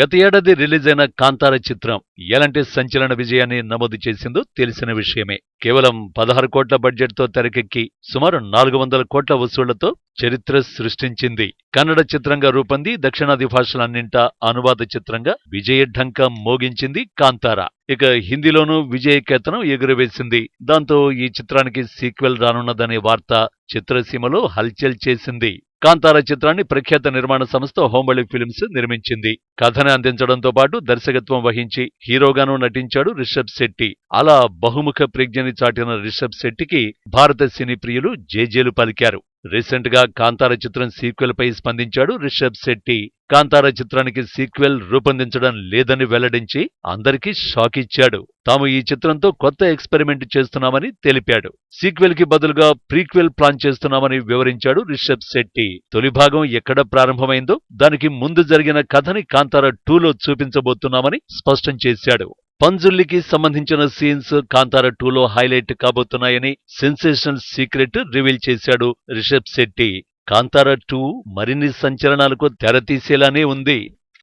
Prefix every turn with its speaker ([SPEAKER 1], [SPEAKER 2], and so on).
[SPEAKER 1] గత ఏడాది రిలీజ్ అయిన కాంతార చిత్రం ఎలాంటి సంచలన విజయాన్ని నమోదు చేసిందో తెలిసిన విషయమే. కేవలం పదహారు కోట్ల బడ్జెట్తో తెరకెక్కి సుమారు నాలుగు వందల కోట్ల వసూళ్ళతో చరిత్ర సృష్టించింది. కన్నడ చిత్రంగా రూపొంది దక్షిణాది భాషలన్నింటా అనువాద చిత్రంగా విజయ ఢంకం మోగించింది కాంతార. ఇక హిందీలోనూ విజయ కేతనం ఎగురవేసింది. దాంతో ఈ చిత్రానికి సీక్వెల్ రానున్నదనే వార్త చిత్రసీమలో హల్చల్ చేసింది. కాంతార చిత్రాన్ని ప్రఖ్యాత నిర్మాణ సంస్థ హోంబళి ఫిల్మ్స్ నిర్మించింది. కథని అందించడంతో పాటు దర్శకత్వం వహించి హీరోగానూ నటించాడు రిషబ్ శెట్టి. అలా బహుముఖ ప్రజ్ఞని చాటిన రిషబ్ శెట్టికి భారత సినీ ప్రియులు జేజేలు పలికారు. రీసెంట్గా కాంతార చిత్రం సీక్వెల్ పై స్పందించాడు రిషబ్ శెట్టి. కాంతార చిత్రానికి సీక్వెల్ రూపొందించడం లేదని వెల్లడించి అందరికీ షాక్ ఇచ్చాడు. తాము ఈ చిత్రంతో కొత్త ఎక్స్పెరిమెంట్ చేస్తున్నామని తెలిపాడు. సీక్వెల్కి బదులుగా ప్రీక్వెల్ ప్లాన్ చేస్తున్నామని వివరించాడు రిషబ్ శెట్టి. తొలి భాగం ఎక్కడ ప్రారంభమైందో దానికి ముందు జరిగిన కథని కాంతార టూలో చూపించబోతున్నామని స్పష్టం చేశాడు. పంజుల్లికి సంబంధించిన సీన్స్ కాంతార టూలో హైలైట్ కాబోతున్నాయని సెన్సేషనల్ సీక్రెట్ రివీల్ చేశాడు రిషబ్ శెట్టి. కాంతార టూ మరిన్ని సంచలనాలకు తెరతీసేలానే ఉంది.